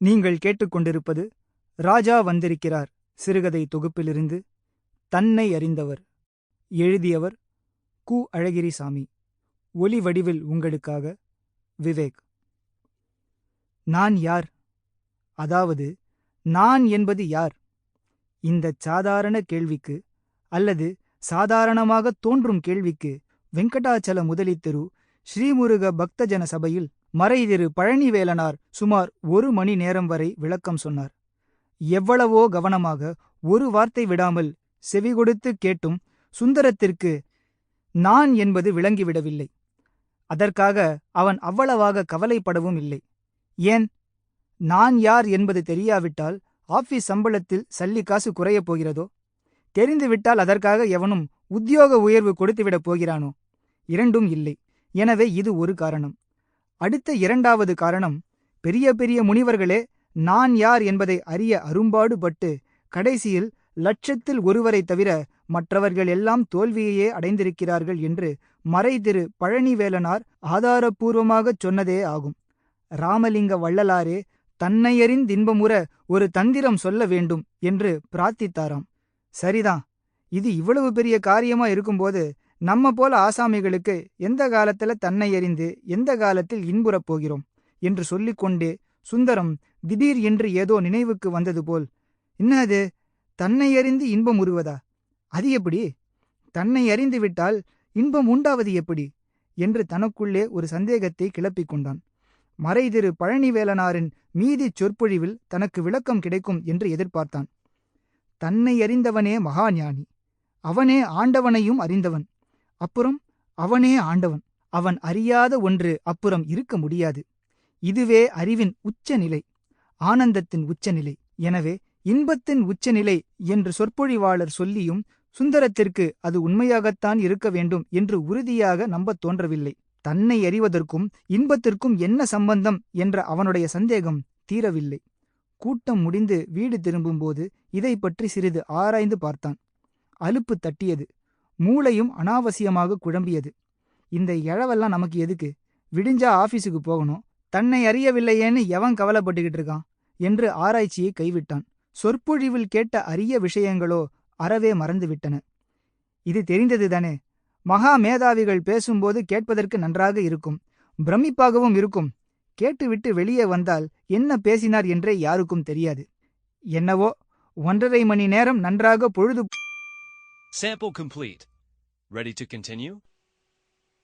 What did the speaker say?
நீங்கள் கேட்டுக்கொண்டிருப்பது ராஜா வந்திருக்கிறார் சிறுகதை தொகுப்பிலிருந்து தன்னை அறிந்தவர். எழுதியவர் கு. அழகிரிசாமி. ஒலி வடிவில் உங்களுக்காக விவேக். நான் யார்? அதாவது நான் என்பது யார்? இந்தச் சாதாரண கேள்விக்கு அல்லது சாதாரணமாக தோன்றும் கேள்விக்கு வெங்கடாச்சல முதலித்தெரு ஸ்ரீமுருக பக்தஜன சபையில் மறைதிரு பழனிவேலனார் சுமார் ஒரு மணி நேரம் வரை விளக்கம் சொன்னார். எவ்வளவோ கவனமாக ஒரு வார்த்தை விடாமல் செவிகொடுத்து கேட்டும் சுந்தரத்திற்கு நான் என்பது விளங்கிவிடவில்லை. அதற்காக அவன் அவ்வளவாக கவலைப்படவும் இல்லை. ஏன்? நான் யார் என்பது தெரியாவிட்டால் ஆபீஸ் சம்பளத்தில் சல்லி காசு குறையப் போகிறதோ? தெரிந்துவிட்டால் அதற்காக எவனும் உத்தியோக உயர்வு கொடுத்துவிடப் போகிறானோ? இரண்டும் இல்லை. எனவே இது ஒரு காரணம். அடுத்த இரண்டாவது காரணம் பெரிய பெரிய முனிவர்களே நான் யார் என்பதை அறிய அரும்பாடுபட்டு கடைசியில் லட்சத்தில் ஒருவரைத் தவிர மற்றவர்கள் எல்லாம் தோல்வியையே அடைந்திருக்கிறார்கள் என்று மறைதிரு பழனிவேலனார் ஆதாரபூர்வமாகச் சொன்னதே ஆகும். ராமலிங்க வள்ளலாரே தன்னையறிந்தின்பமுற ஒரு தந்திரம் சொல்ல வேண்டும் என்று பிரார்த்தித்தாராம். சரிதான் இது இவ்வளவு பெரிய காரியமா இருக்கும்போது நம்ம போல ஆசாமிகளுக்கு எந்த காலத்துல தன்னை எறிந்து எந்த காலத்தில் இன்புறப் போகிறோம்? என்று சொல்லிக்கொண்டே சுந்தரம் திடீர் என்று ஏதோ நினைவுக்கு வந்தது போல் என்ன அது தன்னை அறிந்து இன்பம் உருவதா? அது எப்படி? தன்னை அறிந்து விட்டால் இன்பம் உண்டாவது எப்படி? என்று தனக்குள்ளே ஒரு சந்தேகத்தை கிளப்பிக் கொண்டான். மறைதிரு பழனிவேலனாரின் மீதி சொற்பொழிவில் தனக்கு விளக்கம் கிடைக்கும் என்று எதிர்பார்த்தான். தன்னை அறிந்தவனே மகாஞானி. அவனே ஆண்டவனையும் அறிந்தவன். அப்புறம் அவனே ஆண்டவன். அவன் அறியாத ஒன்று அப்புறம் இருக்க முடியாது. இதுவே அறிவின் உச்சநிலை ஆனந்தத்தின் உச்சநிலை. எனவே இன்பத்தின் உச்சநிலை என்று சொற்பொழிவாளர் சொல்லியும் சுந்தரத்திற்கு அது உண்மையாகத்தான் இருக்க வேண்டும் என்று உறுதியாக நம்பத் தோன்றவில்லை. தன்னை அறிவதற்கும் இன்பத்திற்கும் என்ன சம்பந்தம் என்ற அவனுடைய சந்தேகம் தீரவில்லை. கூட்டம் முடிந்து வீடு திரும்பும்போது இதை பற்றி சிறிது ஆராய்ந்து பார்த்தான். அலுப்பு தட்டியது. மூளையும் அனாவசியமாக குழம்பியது. இந்த இழவெல்லாம் நமக்கு எதுக்கு? விடிஞ்சா ஆபீஸுக்கு போகணும். தன்னை அறியவில்லையேன்னு எவன் கவலைப்பட்டுக்கிட்டு இருக்கான்? என்று ஆராய்ச்சியை கைவிட்டான். சொற்பொழிவில் கேட்ட அரிய விஷயங்களோ அறவே மறந்துவிட்டன. இது தெரிந்ததுதானே மகா மேதாவிகள் பேசும்போது கேட்பதற்கு நன்றாக இருக்கும். பிரமிப்பாகவும் இருக்கும். கேட்டுவிட்டு வெளியே வந்தால் என்ன பேசினார் என்றே யாருக்கும் தெரியாது. என்னவோ? ஒன்றரை மணி நேரம் நன்றாக பொழுது Sample complete. Ready to continue?